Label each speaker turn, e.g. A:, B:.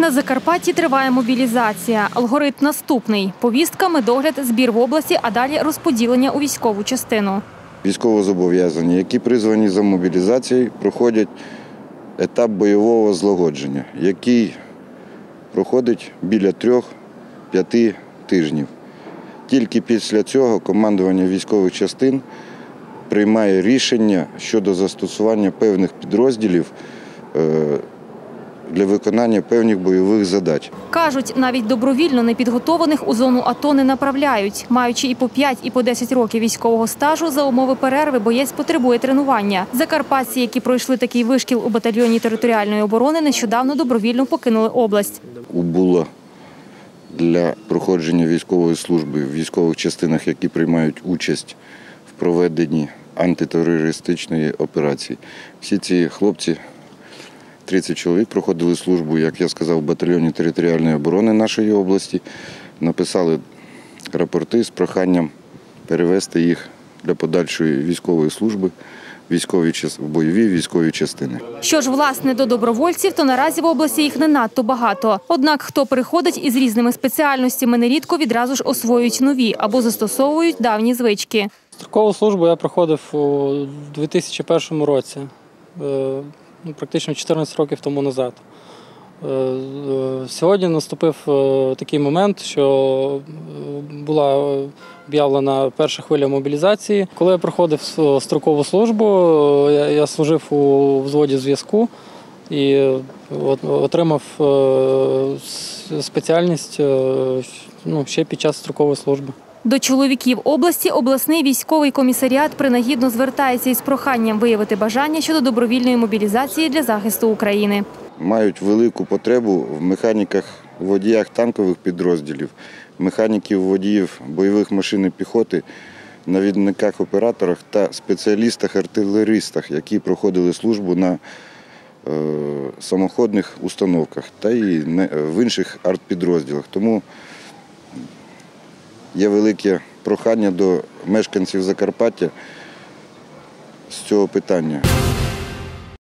A: На Закарпатті триває мобілізація. Алгоритм наступний: повістка, медогляд, збір в області, а далі розподілення у військову частину.
B: Військовозобов'язані, які призвані за мобілізацією, проходять етап бойового злагодження, який проходить біля трьох-п'яти тижнів. Тільки після цього командування військових частин приймає рішення щодо застосування певних підрозділів е, для виконання певних бойових задач.
A: Кажуть, навіть добровільно непідготованих у зону АТО не направляють. Маючи і по 5, і по 10 років військового стажу, за умови перерви боєць потребує тренування. Закарпатці, які пройшли такий вишкіл у батальйоні територіальної оборони, нещодавно добровільно покинули область.
B: у Була для проходження військової служби в військових частинах, які приймають участь в проведенні антитерористичної операції. Всі ці хлопці, 30 чоловік, проходили службу, як я сказав, в батальйоні територіальної оборони нашої області, написали рапорти з проханням перевести їх для подальшої військової служби військові в бойові військові частини.
A: Що ж, власне, до добровольців, то наразі в області їх не надто багато. Однак, хто приходить із різними спеціальностями, нерідко відразу ж освоюють нові або застосовують давні звички.
C: Строкову службу я проходив у 2001 році, е, ну, практично 14 років тому назад. Е, е, Сьогодні наступив е, такий момент, що була об'явлена перша хвиля мобілізації. Коли я проходив строкову службу, я- служив у взводі зв'язку і отримав спеціальність ну, ще під час строкової служби.
A: До чоловіків області обласний військовий комісаріат принагідно звертається із проханням виявити бажання щодо добровільної мобілізації для захисту України.
B: мають велику потребу в механіках, водіях танкових підрозділів, механіків водіїв бойових машин і піхоти, навідниках операторах та спеціалістах-артилеристах, які проходили службу на е, самоходних установках та і в інших артпідрозділах. Тому є велике прохання до мешканців Закарпаття з цього питання.